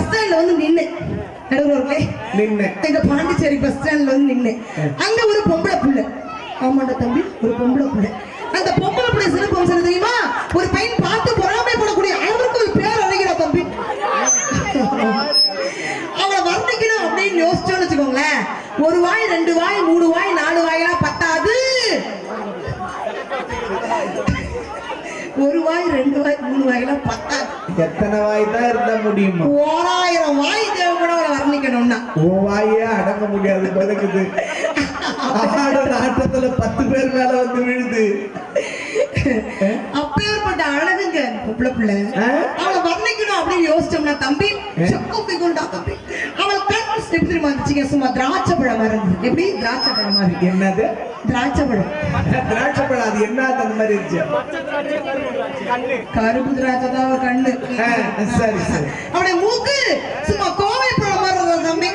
Bus ஸ்டாண்ட்ல வந்து நின்னு. நடுவர்களே நின்ன. எங்க பாண்டிச்சேரி பஸ் ஸ்டாண்ட்ல வந்து நின்னு. அங்க ஒரு பொம்பளை புள்ள. ஆமாண்டா தம்பி ஒரு பொம்பளை புள்ள. அந்த பொம்பளை புள்ள சிறப்பு அம்சம் தெரியுமா? ஒரு பையன் பார்த்து பொறாமைப்படக்கூடிய அளவுக்கு ஒரு பேர் அழகிறா தம்பி. அவளை வர்ணிக்கணும் அப்படின்னு யோசிச்சோன்னு வச்சுக்கோங்களேன். ஒரு வாய் ரெண்டு வாய் மூணு வாய் நாலு வாயெல்லாம் பத்தாது. ஒரு வாய் ரெண்டு வாய் மூணு வாயெல்லாம் பத்தாது. எத்தனை வாய் தான் இருந்தா முடியுமா? ஓராயிரம் வாய் தேவை கூட அவளை வர்ணிக்கணும்னா. உன் வாயே அடங்க முடியாது பதக்குது. ஆட ஆட்டத்துல பத்து பேர் மேல வந்து விழுது. அப்பேற்பட்ட அழகுங்க பொம்பளை பிள்ளை? அவளை வர்ணிக்கணும் அப்படின்னு யோசிச்சோம்னா தம்பி ஆ? சொக்கப்பை கொண்டா தம்பி. அவள் கண் எப்படி தெரியுமா இருந்துச்சுங்க சும்மா திராட்சை பழம் மாதிரி இருந்தது. எப்படி? திராட்சை பழம் மாதிரி என்னது? திராட்சை பழம் திராட்சை பழம் அது என்னது அந்த மாதிரி இருந்துச்சு? கருப்பு திராட்சை தான் கண்ணு. சரி சரி. அவளுடைய மூக்கு சும்மா கோவை பழம் மாதிரி இருந்தது தம்பி.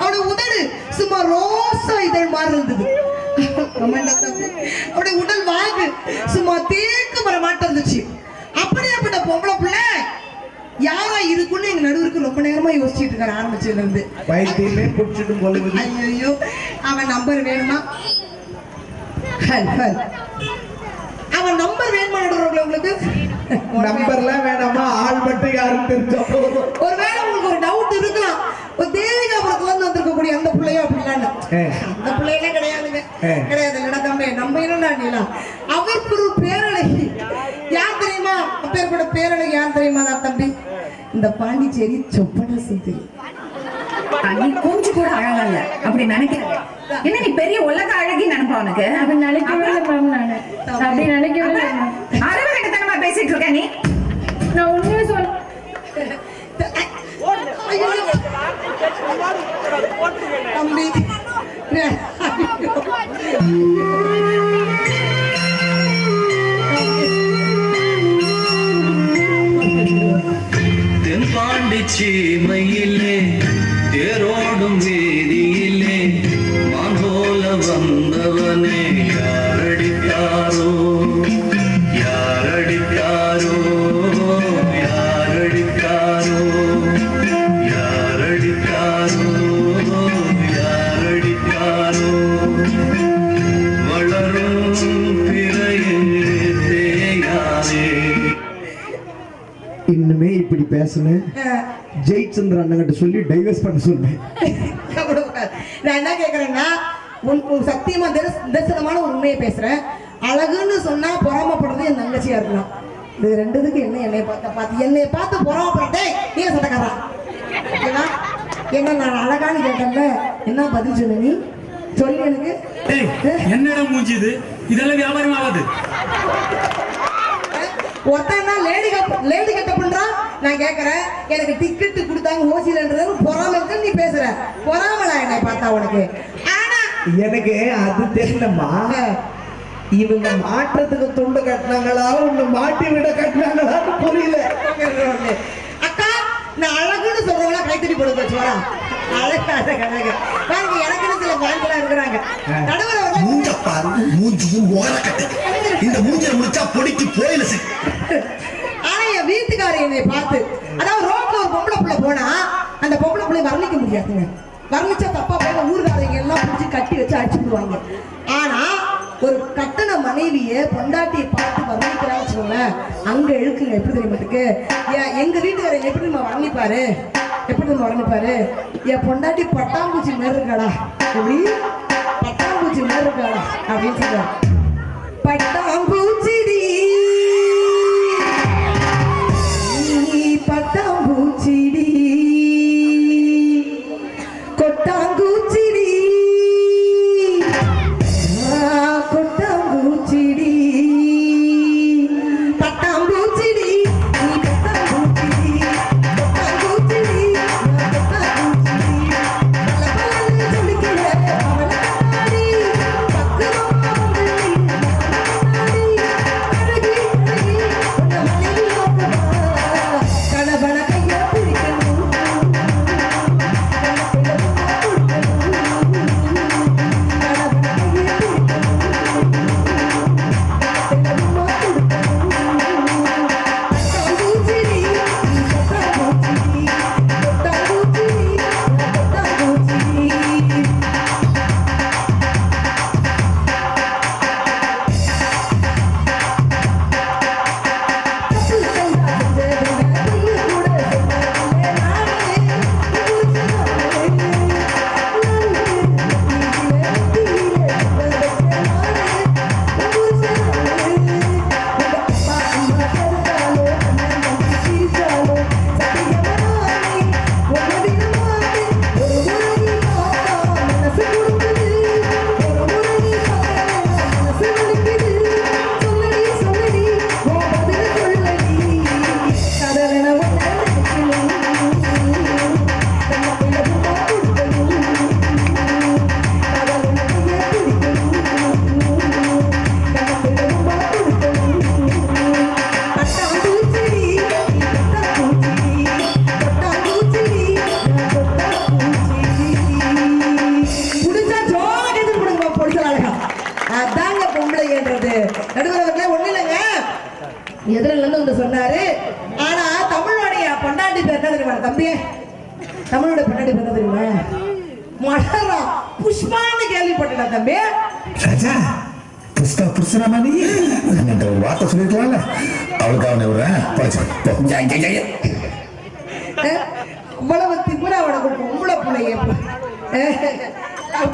அவளுடைய உதடு சும்மா ரோசா இதழ் மாதிரி இருந்தது. அவளுடைய உடல் வாகு சும்மா தேக்கு மரம் மாட்டம் இருந்துச்சு அப்படியாப்பட்ட பொம்பளை பிள்ளை யாரா இருக்குன்னு எங்க நடுவருக்கு ரொம்ப நேரமா யோசிச்சுட்டு இருக்காரு ஆரம்பிச்சதுல இருந்து. வைத்தியமே புடிச்சிட்டு கொள்ளுது ஐயோ அவன் நம்பர் வேணுமா. அவன் நம்பர் வேணுமா நடுவர்களே உங்களுக்கு? நம்பர்லாம் வேணாமா? ஆள் மட்டும் யாரும் தெரிஞ்சா போதும். ஒருவேளை உங்களுக்கு ஒரு டவுட் இருக்கலாம். ஒரு தேவிகாபுரத்துல இருந்து வந்திருக்கக்கூடிய அந்த பிள்ளையோ அப்படிலான்னு ஏ. அந்த பிள்ளைகளே கிடையாதுங்க. கிடையாது தம்பி நம்ம என்னடா நீலா அவர் ஒரு பேரழகி. யார் தெரியுமா? அப்பேற்பட்ட பேரழகி யார் தெரியுமா தம்பி? இந்த பாண்டிச்சேரி சொப்பன சுந்தரி நீ கொஞ்சம் கூட அழகா இல்ல. அப்படி நினைக்கிறேன் என்ன நீ பெரிய உலக அழகி நினைப்பா உனக்கு? அப்படி நினைக்கவே இல்லை மேம் நானு. அப்படி நினைக்கவே இல்லை அறிவு கட்டத்தனமா பேசிட்டு இருக்க நீ? நான் உண்மையை சொல் ஐயோ. தம்பி தென்பாண்டி சீமையிலே தேரோடும் வீதியிலே மாங்கோல வந்தவனே யாரடித்தாரோ? யாரடித்தாரோ? யாரடித்தாரோ? யாரடித்தாரோ? யாரடித்தாரோ? வளரும் பிறையே தேயாதே இன்னுமே இப்படி பேசுனேன். ஜெயச்சந்திர அண்ணங்கிட்ட சொல்லி டைவர்ஸ் பண்ண கவலைப்படாத. நான் என்ன கேக்குறேன்னா உன் சத்தியமா தரிச- தரிசனமான ஒரு உண்மையை பேசுறேன். அழகுன்னு சொன்னா பொறாமப்படுறது என் தங்கச்சியா இருக்கலாம். இது ரெண்டுத்துக்கு என்ன என்னைய பார்த்த பார்த்து என்னைய பார்த்து பொறாமப்படுறதே நீ சட்டக்காரா ஓகேவா? என்ன நான் அழகான்னு கேட்டேன்ல என்ன பதில் சொன்ன நீ? சொல்லு எனக்கு. என்னடா மூஞ்சி இது? இதெல்லாம் வியாபாரம் ஆகாது. ஒருத்தன் தான் லேடி லேடி கட்ட பண்றான் நான் கேக்குறேன். எனக்கு டிக்கெட் கொடுத்தாங்க ஓசிலன்றது பொறாம நீ பேசுற. பொறாமலா என்னை பார்த்தா உனக்கு? ஆனா எனக்கு அது தெரியலம்மா. இவங்க மாற்றத்துக்கு துண்டு கட்டினாங்களா உன்னை மாட்டி விட கட்டினாங்களான்னு புரியல. அக்கா நான் அழகுன்னு சொல்றவங்களா கைத்தறி போடுங்க வச்சுவரா அழகு அழகு அழகு பாருங்க எனக்குன்னு சில பாயிண்ட்லாம் இருக்கிறாங்க. நடுவர் அவர்கள் மூஞ்சியும் பாரு இந்த மூஞ்சில முடிச்சா பொடிக்கு போயில சிக் ஆனா என் வீட்டுக்காரர் என்னை பார்த்து அதாவது ரோட்ல ஒரு பொம்பளை பிள்ளை போனா அந்த பொம்பளை பிள்ளை வர்ணிக்க முடியாதுங்க. வர்ணிச்சா தப்பா போய் ஊர்காரங்க எல்லாம் பிடிச்சி கட்டி வச்சு அடிச்சுடுவாங்க ஆனா ஒரு கட்டண மனைவிய பொண்டாட்டியை பார்த்து வர்ணிக்கிறா வச்சுக்கோங்களேன் அங்க இழுக்குங்க. எப்படி தெரியுமா இருக்கு? எங்க வீட்டுக்காரர் எப்படி நம்ம வர்ணிப்பாரு? எப்படி நம்ம வர்ணிப்பாரு? என் பொண்டாட்டி பட்டாம்பூச்சி மாதிரி இருக்காடா. எப்படி? இருக்காடா அப்படின்னு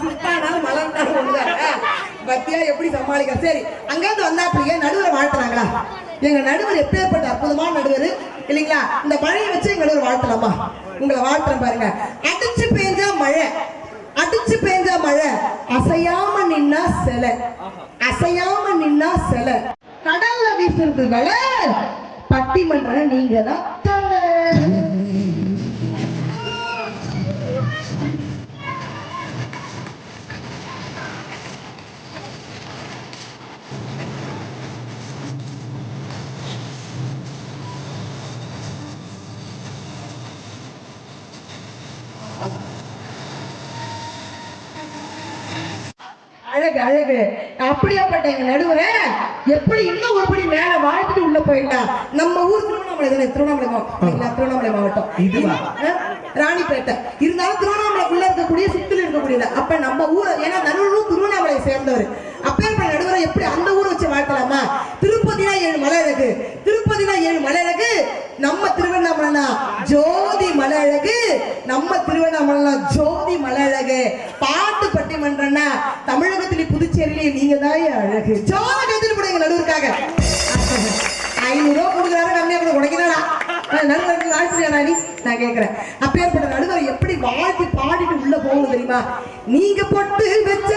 புஷ்பானாலும் மலர்ந்தாலும் ஒண்ணுதான். அஹ், பத்தியா எப்படி சமாளிக்க சரி அங்கிருந்து வந்தாப்பிள்ளைங்க நடுவர் வாழ்த்துறாங்களா? எங்க நடுவர் எப்பேற்பட்ட அற்புதமான நடுவர் இல்லைங்களா? இந்த மழையை வச்சு எங்க நடுவர் வாழ்த்தலாமா? உங்களை வாழ்த்துறேன் பாருங்க. அடிச்சு பெஞ்சா மழை அடிச்சு பெஞ்சா மழை அசையாம நின்னா சிலை அசையாம நின்னா சிலை. கடல்ல வீசுறது மழை பட்டிமன்றம் நீங்க தான் அழகு அழகு. அப்படியாப்பட்ட எங்க நடுவரே. எப்படி இன்னும் ஒருபடி மேல வாழ்த்துட்டு உள்ள போயிட்டா? நம்ம ஊர் திருவண்ணாமலை தானே? திருவண்ணாமலை மாவட்டம்? திருவண்ணாமலை மாவட்டம். இதுவா? ராணிப்பேட்டை. இருந்தாலும் திருவண்ணாமலைக்குள்ள இருக்கக்கூடிய சுத்துல இருக்கக்கூடியது. அப்ப நம்ம ஊர் ஏன்னா நடுவரும் திருவண்ணாமலை சேர்ந்தவர். அப்பேற்பட்ட நடுவரை எப்படி அந்த ஊரை வச்சு வாழ்த்தலாமா? திருப்பதினா ஏழு மலை அழகு. திருப்பதினா ஏழு மலை அழகு. நம்ம திருவண்ணாமலைனா ஜோதி மலை அழகு. நம்ம திருவண்ணாமலைனா ஜோதி மலை அழகு. பாட்டு பட்டிமன்றம்னா தமிழகத்திலே புதுச்சேரியிலே நீங்க தான் அழகு. ஜோதி கத்திரி போடுங்க நடுவருக்காக. ஐநூறு ரூபா கொடுக்குறாரு கம்மியா கூட உடைக்கிறாடா நடுவருக்கு வாழ்த்துறியா நீ? நான் கேட்கிறேன் அப்பேற்பட்ட நடுவர் எப்படி வாழ்த்தி பாடிட்டு உள்ள போகும் தெரியுமா? நீங்க போட்டு வச்ச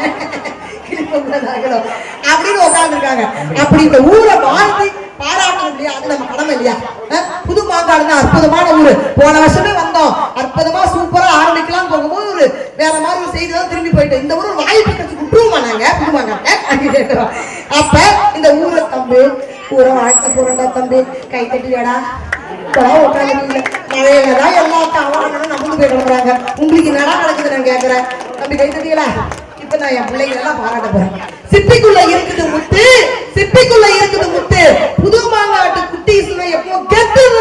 இருக்காங்க கிழிப்பவர்களாகளோ அப்படின்னு உட்காந்துருக்காங்க அப்படி இந்த ஊரை வாழ்த்தி பாராட்டணும் இல்லையா? அது நம்ம கடமை இல்லையா? புது மாங்காடுனா அற்புதமான ஊரு. போன வருஷமே வந்தோம். அற்புதமா சூப்பரா ஆரம்பிக்கலாம் போகும்போது ஒரு வேற மாதிரி ஒரு செய்தி தான் திரும்பி போயிட்டு இந்த ஊர் வாய்ப்பு கிடைச்சு விட்டுருவோமா நாங்க? புது மாங்காட்டை அப்படி அப்ப இந்த ஊர்ல தம்பி ஊரை வாழ்த்த போறோம்டா தம்பி. கை தட்டியாடா. இப்பதான் உட்காந்து மழையில தான் எல்லா தவறானும் நமக்கு போய் கிடக்குறாங்க. உங்களுக்கு என்னடா நடக்குது நான் கேட்கிறேன்? தம்பி கை தட்டியலா இப்ப நான் என் பிள்ளைங்க எல்லாம் பாராட்ட போறேன். சிப்பிக்குள்ள இருக்குது முத்து சிப்பிக்குள்ள இருக்குது முத்து. புது மாங்காட்டு குட்டீஸ்னா எப்போ கெத்து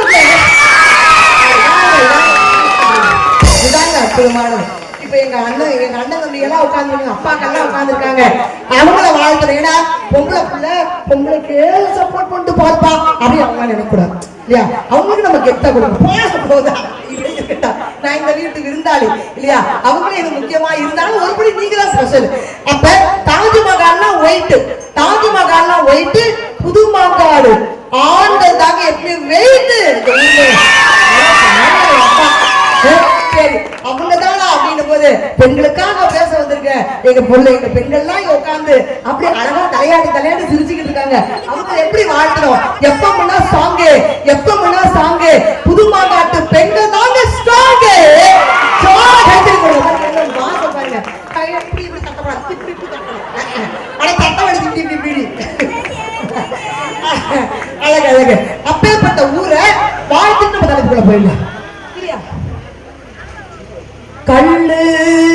இதாங்க அற்புதமானது. இப்ப எங்க அண்ணன் எங்க அண்ணன் தம்பி எல்லாம் உட்காந்துருக்காங்க அப்பாக்கெல்லாம் உட்காந்துருக்காங்க அவங்கள வாழ்த்துறேன். ஏன்னா பொம்பளை புள்ள பொம்பளைக்கு சப்போர்ட் பண்ணிட்டு பார்ப்பா அப்படி அவங்க நினைக்கூடாது இல்லையா? அவங்களுக்கு நம்ம கெட்ட கொடுக்கணும். போக போதா இது நான் இந்த வீட்டுக்கு விருந்தாளி இல்லையா? அவங்களும் எனக்கு முக்கியமா இருந்தாலும் ஒருபடி நீங்க தான் ஸ்பெஷல் அப்ப தாஜ்மஹால்னா ஒயிட் தாஜ்மஹால்னா ஒயிட் புது மாங்காடு. ஆண்கள் தாங்க எப்படி வெயிட் சரி. போது பெண்களுக்காக பேச வந்திருக்கேன் எங்க பொண்ணு எங்க பெண்கள்லாம் இங்க உட்கார்ந்து அப்படி அழகா தலையாடி தலையாடி சிரிச்சுக்கிட்டு இருக்காங்க. அவங்க எப்படி வாழ்க்கணும் எப்ப முன்னா சாங்கு எப்ப முன்னா சாங்கு புது மாங்காட்டு பெண்கள் தாங்க ஸ்ட்ராங்கு சோழ கைத்தறி கொடுங்க வாசம் பாருங்க கை இப்படி தட்டக்கூடாது. இப்படி இப்படி தட்டணும். ஆனா தட்டம் அடிச்சு இப்படி இப்படி. அழகு அழகு. அப்பேற்பட்ட ஊரை வாழ்த்துட்டு நம்ம தலைப்புக்குள்ள போயிடலாம். கல்லு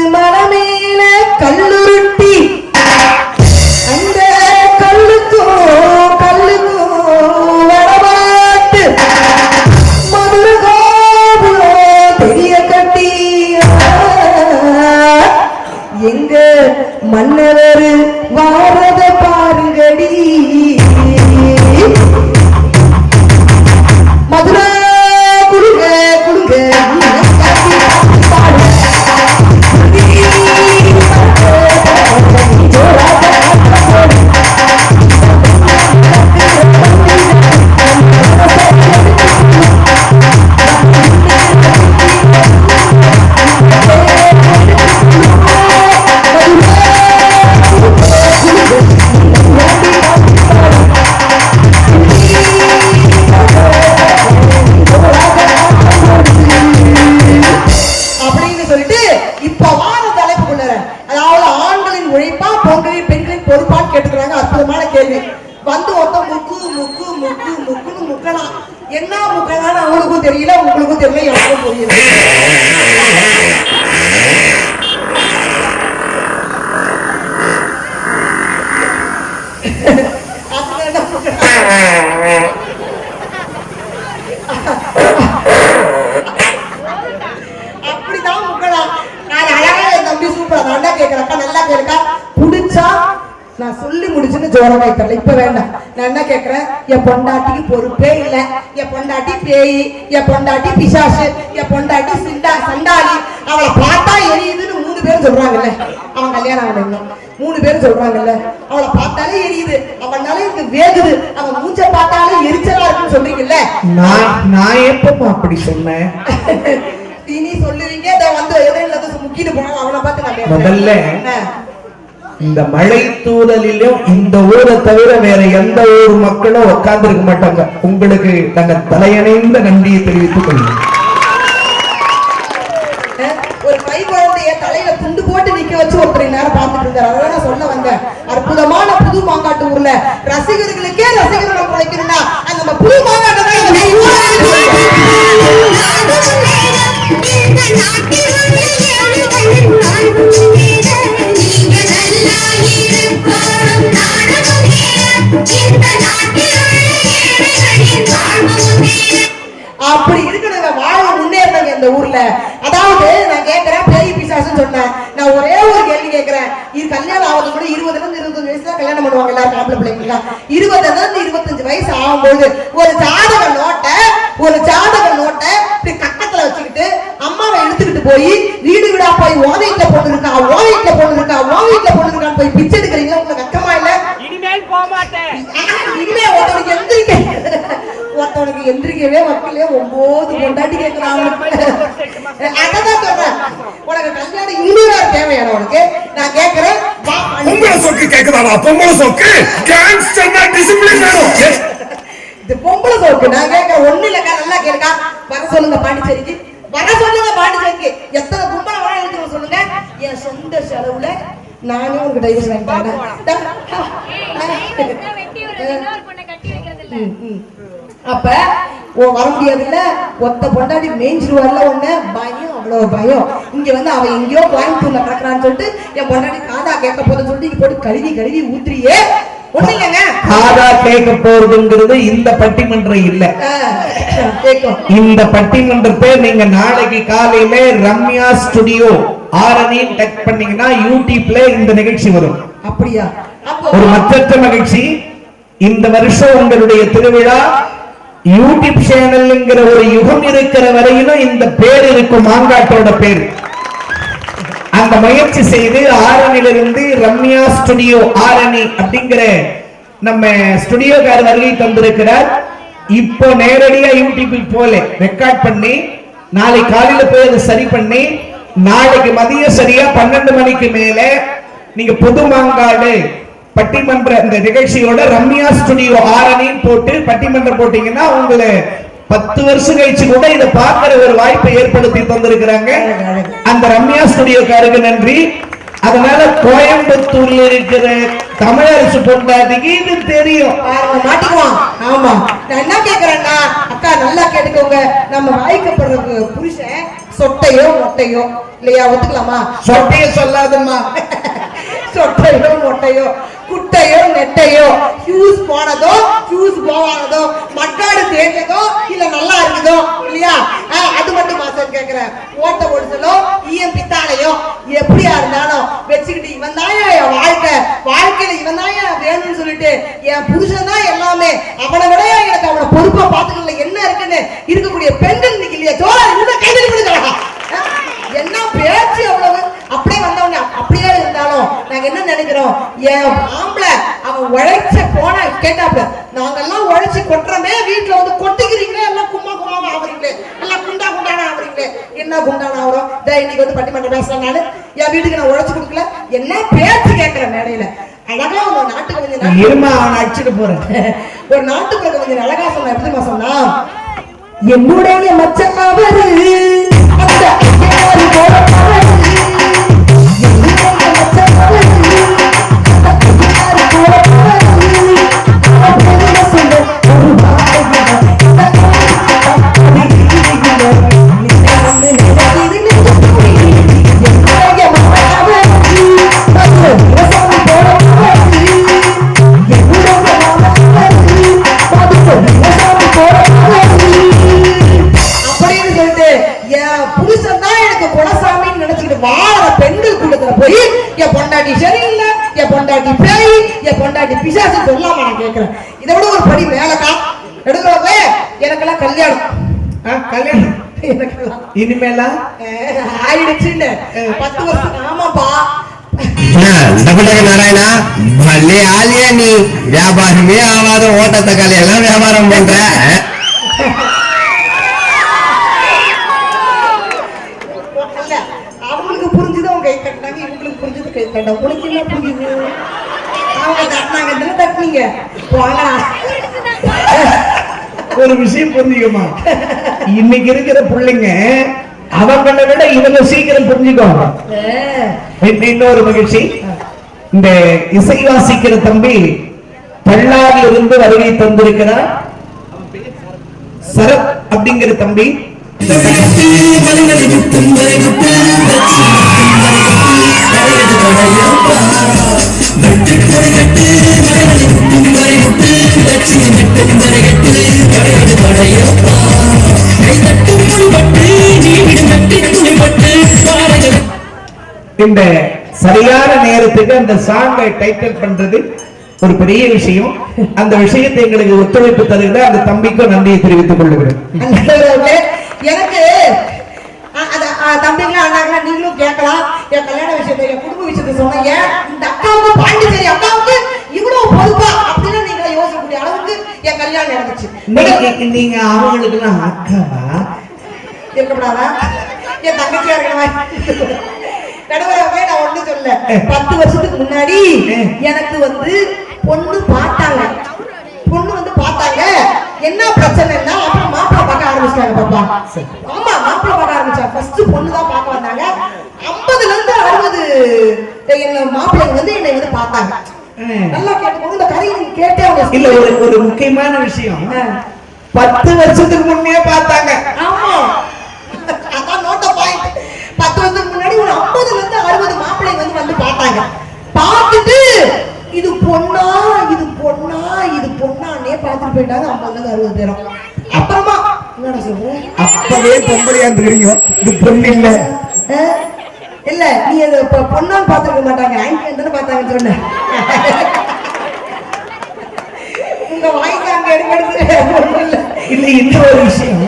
இப்ப வேண்டாம். நான் என்ன கேக்குறேன்? என் பொண்டாட்டிக்கு பொறுப்பே இல்ல. என் பொண்டாட்டி பேய் என் பொண்டாட்டி பிசாசு என் பொண்டாட்டி சிண்டா சண்டாளி. அவளை பார்த்தா எரியுதுன்னு மூணு பேரும் சொல்றாங்கல்ல. அவன் கல்யாணம் இன்னும் மூணு பேரும் சொல்றாங்கல்ல. அவளை பார்த்தாலே எரியுது. அவனால எனக்கு வேகுது. அவன் மூஞ்ச பார்த்தாலே எரிச்சலா இருக்குன்னு சொல்றீங்கல்ல. நான் நான் எப்பமா அப்படி சொன்னேன்? இனி சொல்லுவீங்க. வந்து எதிரில் முக்கிட்டு போனாலும் அவனை பார்த்து நான். முதல்ல. இந்த மழை தூறலிலும் இந்த ஊரை தவிர வேற எந்த ஊர் மக்களும் உட்கார்ந்து இருக்க மாட்டாங்க. உங்களுக்கு நாங்க தலையணைந்த நன்றியை தெரிவித்துக் கொள்கிறோம். ஒரு கை குழந்தைய தலையில துண்டு போட்டு நிக்க வச்சு ஒருத்தர் நேரம் பார்த்துட்டு இருந்தார் அதான் நான் சொல்ல வந்தேன். அற்புதமான புது மாங்காட்டு ஊர்ல ரசிகர்களுக்கே ரசிகர்கள் நம்ம வைக்கணும்னா அந்த நம்ம புது மாங்காட்டை எல்லாரும் ஆம்பளை பிள்ளைங்க இருபதுல இருந்து இருபத்தஞ்சு வயசு ஆகும்போது ஒரு ஜாதக நோட்டை ஒரு ஜாதக நோட்டை இப்படி கக்கத்துல வச்சுக்கிட்டு அம்மாவை இழுத்துக்கிட்டு போய் வீடு வீடா போய் ஓ வீட்டுல பொண்ணு இருக்கா ஓ வீட்டுல பொண்ணு இருக்கா ஓ வீட்டுல பொண்ணு இருக்கான்னு போய் பிச்சை எடுக்கிறீங்களா? உங்களுக்கு வெக்கமா இல்ல? இனிமேல் போக மாட்டேன். இனிமே ஒருத்தவனுக்கு எந்திரிக்க? ஒருத்தவனுக்கு எந்திரிக்கவே மக்களே ஒன்பது கொண்டாடி கேட்கிறான் அதான் சொல்றேன். உனக்கு கல்யாணம் இன்னொரு தேவையான உனக்கு. நான் கேட்கிறேன் கேக்குதாடா? பொம்பளை சொக்கு? கேங்ஸ்டர்னா டிசிப்ளின் வேணும். இது பொம்பளை சோக்கு நான் கேட்கிறேன் ஒண்ணு இல்லக்கா நல்லா கேளுக்கா. வர சொல்லுங்க பாண்டிச்சேரிக்கு. வர சொல்லுங்க பாண்டிச்சேரிக்கு. எத்தனை கும்பல வர எழுதி சொல்லுங்க? என் சொந்த செலவுல நானே உங்களுக்கு டைவர்ஸ் வாங்கி தரேன். அப்ப ஓ வர முடியாதுல்ல? ஒத்த பொண்டாடி மேய்ஞ்சிருவார்ல ஒண்ணு பயம் அவ்வளவு பயம். இங்க வந்து அவன் எங்கேயோ கோயம்புத்தூர்ல கிடக்குறான்னு சொல்லிட்டு என் பொண்டாடி காதா கேட்க போதுன்னு சொல்லிட்டு இங்க போட்டு கழுவி கழுவி ஊத்துறியே. ஒண்ணு இல்லைங்க. காதா கேட்க போறதுங்கிறது இந்த பட்டிமன்றம் இல்ல. இந்த பட்டிமன்றத்தை நீங்க நாளைக்கு காலையில ரம்யா ஸ்டுடியோ ஆரணி டச் பண்ணீங்கன்னா யூடியூப்ல இந்த நிகழ்ச்சி வரும். அப்படியா? அப்போ ஒரு மற்றற்ற மகிழ்ச்சி. இந்த வருஷம் உங்களுடைய திருவிழா யூடியூப் சேனல்ங்கிற ஒரு யுகம் இருக்கிற வரையிலும் இந்த பேர் இருக்கும் மாங்காட்டோட பேர். அந்த முயற்சி செய்து ஆரணிலிருந்து ரம்யா ஸ்டுடியோ ஆரணி அப்படிங்கிற நம்ம ஸ்டுடியோக்கார் வருகை தந்திருக்கிறார். இப்போ நேரடியா யூடியூபில் போல ரெக்கார்ட் பண்ணி நாளை காலையில போய் அதை சரி பண்ணி நாளைக்கு மதியம் சரியா பன்னெண்டு மணிக்கு மேல நீங்க புது மாங்காடு பட்டிமன்ற இந்த நிகழ்ச்சியோட ரம்யா ஸ்டுடியோ ஆரணின்னு போட்டு பட்டிமன்றம் போட்டீங்கன்னா உங்களை பத்து வருஷம் கழிச்சு கூட இதை பார்க்கிற ஒரு வாய்ப்பை ஏற்படுத்தி தந்திருக்கிறாங்க. அந்த ரம்யா ஸ்டுடியோக்காருக்கு நன்றி. அதனால கோயம்புத்தூர்ல இருக்கிற தமிழரசு பொண்டாட்டிக்கு இது தெரியும். மாட்டிக்குவான். ஆமா. நான் என்ன கேக்குறேன்னா அக்கா நல்லா கேட்டுக்கோங்க. நம்ம வாய்க்கப்படுற புருஷன் சொட்டையோ மொட்டையோ இல்லையா ஒத்துக்கலாமா? சொட்டைய சொல்லாதம்மா. சொட்டையோ மொட்டையோ. குட்டையோ நெட்டையோ ஃபியூஸ் போனதோ ஃபியூஸ் போவானதோ மக்காடு தேஞ்சதோ இல்ல நல்லா இருக்குதோ இல்லையா? அது மட்டும் மாசம் கேக்குறேன் ஓட்ட ஒடிச்சலோ ஈயம் பித்தாளையோ எப்படியா இருந்தாலும் வச்சுக்கிட்டு இவன் தாயா என் வாழ்க்கை. வாழ்க்கையில இவன் தாயா வேணும்னு சொல்லிட்டு என் புருஷன் தான் எல்லாமே. அவனை விட எனக்கு அவனை பொறுப்பா பாத்துக்கல என்ன இருக்குன்னு இருக்கக்கூடிய பெண்கள் இன்னைக்கு இல்லையா? ஜோரா கைதறி என்ன பேச்சு அவ்வளவு? அப்படியே வந்தவன அப்படியே இருந்தாலும் நாங்க என்ன நினைக்கிறோம்? என் ஆம்பளை அவன் உழைச்ச போன கேட்டாப்ல நாங்கெல்லாம் உழைச்சு கொட்டுறோமே வீட்டுல வந்து கொட்டிக்கிறீங்களே எல்லாம் கும்மா கும்மாவா ஆவறீங்களே எல்லாம் குண்டா குண்டானா ஆவறீங்களே என்ன குண்டானா ஆவறோம் இதோ இன்னைக்கு வந்து பட்டிமன்றம் பேசுறேன் நானு என் வீட்டுக்கு நான் உழைச்சு கொடுக்கல. என்ன பேச்சு கேட்கிறேன் மேடையில? அழகா ஒரு நாட்டுக்கு நாட்டு- இருமா அவனை அடிச்சுட்டு போறேன். ஒரு நாட்டுக்கு கொஞ்சம் அழகா சொன்ன எப்படி சொன்னா? என்னுடைய மச்சம் அவரு அந்த ஐயனாரு பொண்டாட்டி பேய் என் பொண்டாட்டி பிசாசு சொல்லாம நான் கேட்கிறேன். இதை விட ஒரு படி மேலக்கா. எடுக்கிறவங்க எனக்கெல்லாம் கல்யாணம். கல்யாணம். இனிமேலா? ஆயிடுச்சுன்னு. பத்து வருஷம் ஆமாப்பா. நாராயணா? ஆலியா நீ? வியாபாரமே ஆகாத ஓட்டத்தக்காளி எல்லாம் வியாபாரம் பண்ற புரிஞ்சது கை தட்டாங்க உனக்கு என்ன புரிஞ்சுது அவங்க தட்டினாங்க இதுல தட்டினீங்க? வாங்கடா ஒரு விஷயம் புரிஞ்சுக்கமா. இன்னைக்கு இருக்கிற பிள்ளைங்க அவங்களை விட இவங்க சீக்கிரம் புரிஞ்சுக்குவாங்க இன்னொரு மகிழ்ச்சி. இந்த இசை வாசிக்கிற தம்பி பல்லாரில் இருந்து வருகை தந்திருக்கிறார். சரத் அப்படிங்கிற தம்பி. இந்த சரியான நேரத்துக்கு அந்த சாங்கை டைட்டில் பண்றது ஒரு பெரிய விஷயம். அந்த விஷயத்தை எங்களுக்கு ஒத்துழைப்பு தருகிற அந்த தம்பிக்கும் நன்றியை தெரிவித்துக் கொள்ளுகிறேன் எனக்கு தம்பிங்களா அண்ணாங்களா நீங்களும் கேட்கலாம். என் கல்யாண விஷயத்தை என் குடும்ப விஷயத்தை சொன்னேன் ஏன் இந்த அக்காவுக்கு பாண்டிச்சேரி அக்காவுக்கு இவ்வளவு பொறுப்பா அப்படின்னு நீங்க யோசிக்கக்கூடிய அளவுக்கு என் கல்யாணம் நடந்துச்சு. நீங்க அவங்களுக்கு எல்லாம் அக்காவா? இருக்கக்கூடாதா என் தங்கச்சியா இருக்கிற நடுவரவே நான் ஒண்ணு சொல்ல பத்து வருஷத்துக்கு முன்னாடி எனக்கு வந்து பொண்ணு பார்த்தாங்க. பொண்ணு வந்து பார்த்தாங்க. என்ன பிரச்சனைன்னா அப்புறம் மாப்பிள்ளை பார்க்க ஆரம்பிச்சிட்டாங்க பாப்பா. ஆமா மாப்பிள்ளை பார்க்க ஆரம்பிச்சாங்க ஃபர்ஸ்ட் பொண்ணு தான் பார்க்க வந்தாங்க. ஐம்பதுல இருந்து அறுபது என்ன மாப்பிள்ளைங்க வந்து என்னை வந்து பார்த்தாங்க. நல்லா கேட்டுக்கோங்க இந்த கதையை நீங்க கேட்டே அவங்க இல்ல ஒரு ஒரு முக்கியமான விஷயம். பத்து வருஷத்துக்கு முன்னே பார்த்தாங்க. ஆமா. அதான் நோட்ட பாயிண்ட் பத்து வருஷத்துக்கு முன்னாடி ஒரு ஐம்பதுல இருந்து அறுபது மாப்பிள்ளை வந்து வந்து பார்த்தாங்க. பார்த்துட்டு இது பொண்ணா இது பொண்ணா இது பொண்ணான்னே பார்த்துட்டு போயிட்டாங்க. ஐம்பதுல அறுபது பேரும் அப்புறமா என்னடா சொல்ற? அப்பவே பொம்பளையா இருக்கிறீங்க இது பொண்ணு இல்ல. இல்ல நீ அது பொண்ணான்னு பார்த்திருக்க மாட்டாங்க. ஆன்டி தானே பார்த்தாங்கன்னு சொன்ன உங்க வாய்க்கு அங்க எடுக்கிறது இல்ல. விஷயம்.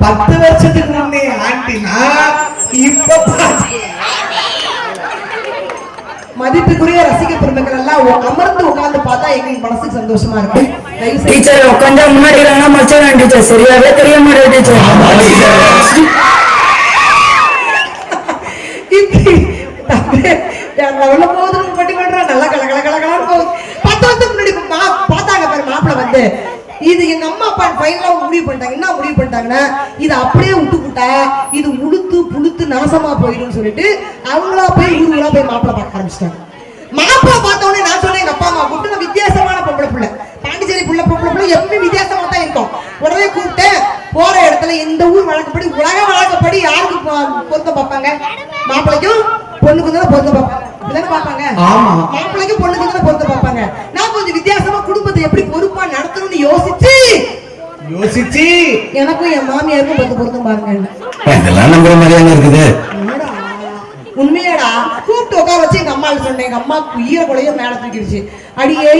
பத்து வருஷத்துக்கு முன்னே ஆண்டினா இப்ப மதிப்புக்குரிய ரசிக பெருமக்கள் எல்லாம் அமர்ந்து உட்கார்ந்து பார்த்தா எங்களுக்கு மனசுக்கு சந்தோஷமா இருக்கும். டீச்சர் உட்காந்தா முன்னாடி மச்சிடலாம் டீச்சர் சரியாவே தெரிய மாட்டேன் டீச்சர் நல்லா கல கல கல கலன்னு போகுது. பத்து வருஷத்துக்கு முன்னாடி மா- பார்த்தாங்க பாரு மாப்பிள்ளை வந்து. இது எங்க அம்மா அப்பா ஃபைனலா முடிவு பண்ணிட்டாங்க. என்ன முடிவு பண்ணிட்டாங்கன்னா இது அப்படியே விட்டுக்கிட்டா இது உளுத்து புளுத்து நாசமா போயிடும்னு சொல்லிட்டு அவங்களா போய் ஊர் ஊரா போய் மாப்பிள்ளை பார்க்க ஆரம்பிச்சிட்டாங்க. மாப்பிள்ளை பார்த்த உடனே நான் சொன்னேன் எங்க அப்பா அம்மா கூப்பிட்டு நான் வித்தியாசமான பொம்பளை பிள்ளை. பாண்டிச்சேரி புள்ள பொம்பளை பிள்ளை எப்பவுமே வித்தியாசமா தான் இருக்கும். உடனே கூப்பிட்டேன். போற இடத்துல இந்த ஊர் வழக்கப்படி உலக வழக்கப்படி யாருக்கு பொ- பொருத்தம் பார்ப்பாங்க? மாப்பிள்ளைக்கும் பொண்ணுக்கு தானே பொருத்தம் பார்ப்பாங்க. அப்படிதானே பார்ப்பாங்க. மாப்பிள்ளைக்கும் பொண்ணுக்கு தானே பொருத்தம் பார்ப்பாங்க. நான் கொஞ்சம் வித்தியாசமா குடும்பத்தை எப்படி பொறுப்பா நடத்தணும்னு யோசிச்சு யோசிச்சு. எனக்கும் என் மாமியாருக்கும் பத்து பொருத்தம் பாருங்க. இதெல்லாம் நம்புற மாதிரியான இருக்குது? உண்மையாடா? கூப்பிட்டு உட்கார வச்சு எங்க அம்மா சொன்னேன். எங்க அம்மா ஈர கொலைய மேல தூக்கிடுச்சு. அடியே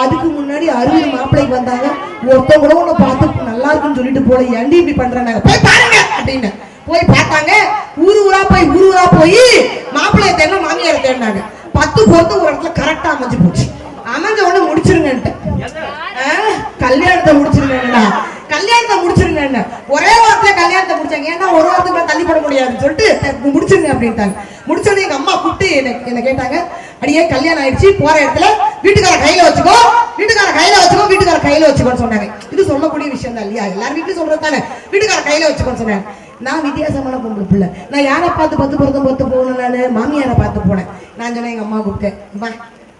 அதுக்கு முன்னாடி அறுபது மாப்பிள்ளைக்கு வந்தாங்க. ஒருத்தவங்க கூட உன்னை பார்த்து நல்லா இருக்குன்னு சொல்லிட்டு போல. ஏன்டி இப்படி பண்றாங்க போய் பாருங்க அப்படின்னு. போய் பார்த்தாங்க. ஊரு ஊரா போய் ஊரு ஊரா போய் மாப்பிள்ளைய தேடினா மாமியாரை தேடினாங்க. பத்து பொறுத்து ஒரு இடத்துல கரெக்டா அமைஞ்சு போச்சு. அமைஞ்ச உடனே முடிச்சிருங்கன்ட்டு. கல்யாணத்தை முடிச்சிருந்தேன்டா கல்யாணத்தை முடிச்சிருந்தேன் ஒரே வாரத்துல கல்யாணத்தை முடிச்சாங்க. ஏன்னா ஒரு வாரத்துக்கு தள்ளி போட முடியாதுன்னு சொல்லிட்டு த- முடிச்சிருங்க அப்படின்ட்டாங்க. முடிச்சோடனே எங்க அம்மா கூப்பிட்டு என்ன என்ன கேட்டாங்க அடியே கல்யாணம் ஆயிடுச்சு. போற இடத்துல வீட்டுக்கார கையில வச்சுக்கோ. வீட்டுக்கார கையில வச்சுக்கோ வீட்டுக்கார கையில வச்சுக்கோன்னு சொன்னாங்க. இது சொல்லக்கூடிய விஷயம் தான் இல்லையா? எல்லாரும் வீட்லயும் சொல்றது தானே. வீட்டுக்கார கையில வச்சுக்கோன்னு சொன்னாங்க. நான் வித்தியாசமான பொம்பளை பிள்ளை. நான் யாரை பார்த்து பத்து பொருத்தம் பொறுத்து போகணும் நானு? மாமியாரை பார்த்து போனேன். நான் சொன்னேன் எங்க அம்மா கூப்பிட்டேன்.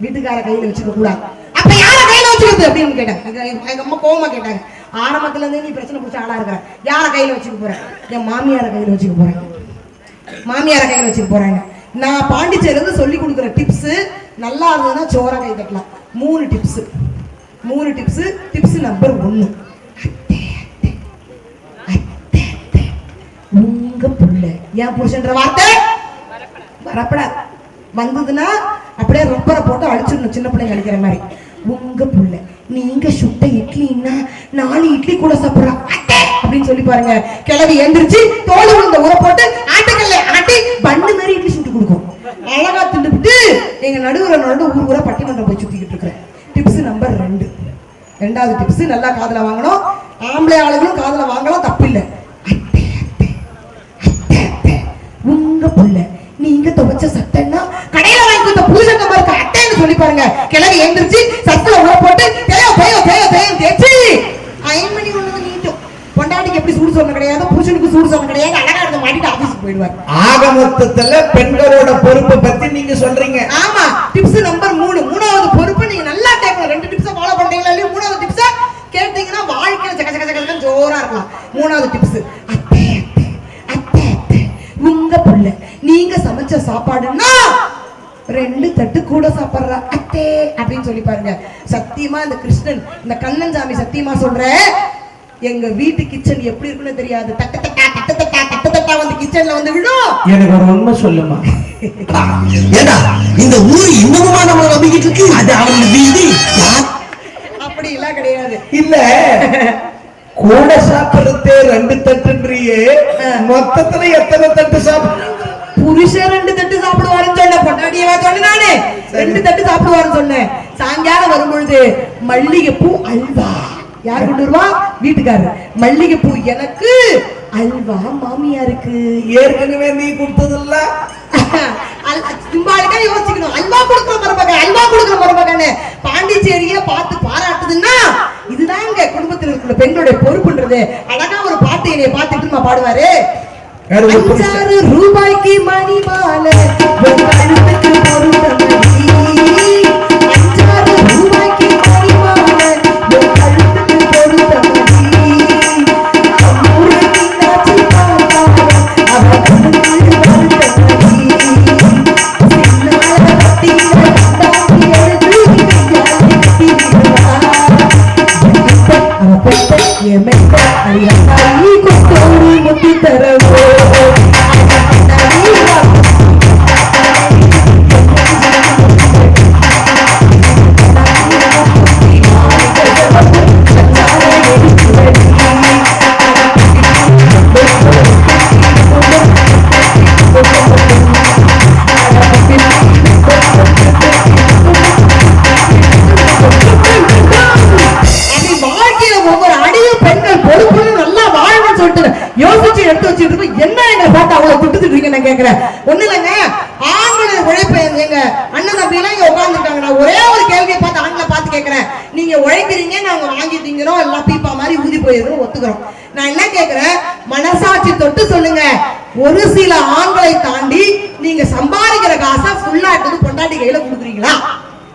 வீட்டுக்கார கையில வச்சுக்க கூடாது. அப்ப யார கையில வச்சுக்கிறது? அப்படின்னு கேட்டாங்க. எங்க- அம்மா கோவமா கேட்டாங்க. ஆரம்பத்துல இருந்து நீ பிரச்சனை பிடிச்ச ஆளா இருக்கிற யார கையில வச்சுக்க போறேன் என் மாமியார கையில வச்சுக்க போறேன். மாமியார கையில வச்சுக்க போறாங்க நான் பாண்டிச்சேரில இருந்து சொல்லி கொடுக்குற டிப்ஸ் நல்லா இருந்ததுன்னா சோற கை தட்டலாம். மூணு டிப்ஸ் மூணு டிப்ஸ் டிப்ஸ் நம்பர் ஒன்னு உங்க உங்க புள்ள. என் புருஷன்ற வார்த்தை? வரப்படாது. வந்ததுன்னா அப்படியே ரப்பரை போட்டு அழிச்சிடணும் சின்ன பிள்ளைங்க அடிக்கிற மாதிரி. உங்க புள்ள நீங்க சுட்ட இட்லின்னா நாலு இட்லி கூட சாப்பிடுறா. அப்படின்னு சொல்லி பாருங்க. கிளவி எந்திரிச்சு தோல் விழுந்த ஊற போட்டு ஆட்டுக்கல்ல ஆட்டி பண்ணு மாதிரி இட்லி சுட்டு கொடுக்கும். அழகா திண்டுபிட்டு எங்க நடுவுல நடு ஊர் ஊரா பட்டிமன்றம் போய் சுத்திக்கிட்டு இருக்கிறேன். டிப்ஸ் நம்பர் ரெண்டு. ரெண்டாவது டிப்ஸ் நல்லா காதுல வாங்கணும். ஆம்பளை ஆளுகளும் காதுல வாங்கலாம் தப்பு இல்லை உங்க புள்ள நீங்க துவைச்ச சட்டை கடையில வாங்கி கொடுத்த புது சட்டை மாதிரி அட்டைன்னு சொல்லி பாருங்க. கிளவி எழுந்திருச்சு சட்டில உள்ள போட்டு தேயோ தேயோ தேயோ தேயோ தேய்ச்சி அயன் பண்ணி கொண்டு வந்து நீட்டும். பொண்டாட்டிக்கு எப்படி சூடு சொன்ன கிடையாது புருஷனுக்கு சூடு சொன்ன கிடையாது அழகா இருந்த மாட்டிட்டு ஆபீஸ்க்கு போயிடுவார். ஆக மொத்தத்துல பெண்களோட பொறுப்பை பத்தி நீங்க சொல்றீங்க. ஆமா டிப்ஸ் நம்பர் மூணு. மூணாவது பொறுப்பு நீங்க நல்லா தட்டு கூட சாப்பிடுறா. அத்தே அப்படின்னு சொல்லி பாருங்க. சத்தியமா இந்த கிருஷ்ணன் இந்த கண்ணன் சாமி சத்தியமா சொல்றேன் எங்க வீட்டு கிச்சன் எப்படி இருக்குன்னு தெரியாது. தட்டு தட்டா தட்டு தட்டா தட்டு தட்டா வந்து கிச்சன்ல வந்து விடும் எனக்கு ஒரு உண்மை சொல்லுமா? ஏடா இந்த ஊர் இன்னமுமா நம்மளை நம்பிக்கிட்டு இருக்கு? அது அவங்க வீதி. அப்படி எல்லாம் கிடையாது. இல்ல கூட சாப்பிடுறதே ரெண்டு தட்டுன்றியே. மொத்தத்துல எத்தனை தட்டு சாப்பிடு புருஷன் ரெண்டு தட்டு சாப்பிடுவாருன்னு சொன்னேன். பொண்டாட்டியவா சொன்னேன் நானு. ரெண்டு தட்டு சாப்பிடுவாருன்னு சொன்னேன். சாயங்காலம் வரும்பொழுது மல்லிகைப்பூ அல்வா. யார் கொண்டு வருவா? வீட்டுக்காரர். மல்லிகைப்பூ எனக்கு அல்வா மாமியாருக்கு. ஏற்கனவே நீ கொடுத்ததில்ல. சிம்பாலிக்கா யோசிக்கணும். அல்வா கொடுக்குற மருமக அல்வா கொடுக்குற மருமகன்னு பாண்டிச்சேரிய பார்த்து பாராட்டுதுன்னா இதுதாங்க குடும்பத்தில் இருக்கிற பெண்களுடைய பொறுப்புன்றது. அழகா ஒரு பாட்டு என்னைய பார்த்துட்டு நான் பாடுவாரு. அஞ்சாறு ரூபாய்க்கு மணி மாலை உன் கழுத்துக்கு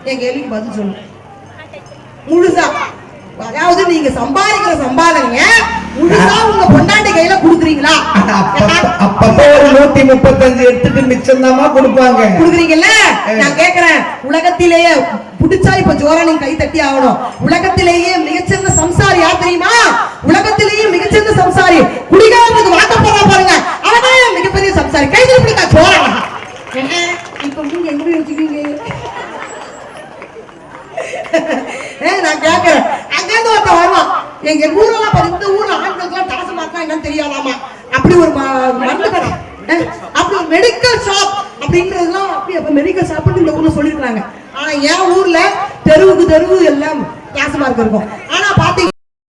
என் கேள்விக்கு பதில் சொல்லுங்க முழுசா. அதாவது நீங்க சம்பாதிக்கிற சம்பாதனைய முழுசா உங்க பொண்டாட்டி கையில குடுக்குறீங்களா? அப்பப்ப- ஒரு நூத்தி முப்பத்தஞ்சு எடுத்துட்டு மிச்சம் கொடுப்பாங்க. குடுக்குறீங்கல்ல? நான் கேக்குறேன். உலகத்திலேயே புடிச்சா இப்ப ஜோரா நீங்க கை தட்டி ஆகணும். உலகத்திலேயே மிகச்சிறந்த சம்சாரி யார் தெரியுமா? உலகத்திலேயே மிகச்சிறந்த சம்சாரி. குடிகாரனுக்கு வாட்ட போறா பாருங்க. அவதான் மிகப்பெரிய சம்சாரி. கை திருப்பிடுக்கா ஜோரா இப்ப நீங்க எங்க வச்சுக்கீங்க நான் கேட்கிறேன் அங்கேருந்து ஒருத்த வருவான். எங்க ஊரெல்லாம் ஊர்ல பாரு, இந்த ஊர்ல ஆண்களுக்கு டாஸ் மார்க்கா என்னன்னு தெரியாதாமா? அப்படி ஒரு ம- மருந்து கடை. அப்படி ஒரு மெடிக்கல் ஷாப் அப்படின்றதுலாம் அப்படி அப்ப மெடிக்கல் ஷாப்னு இந்த ஊர்ல சொல்லிருக்காங்க ஆனா என் ஊர்ல தெருவுக்கு தெருவு எல்லாம் டாஸ் மார்க் இருக்கும். ஆனா பாத்தீங்க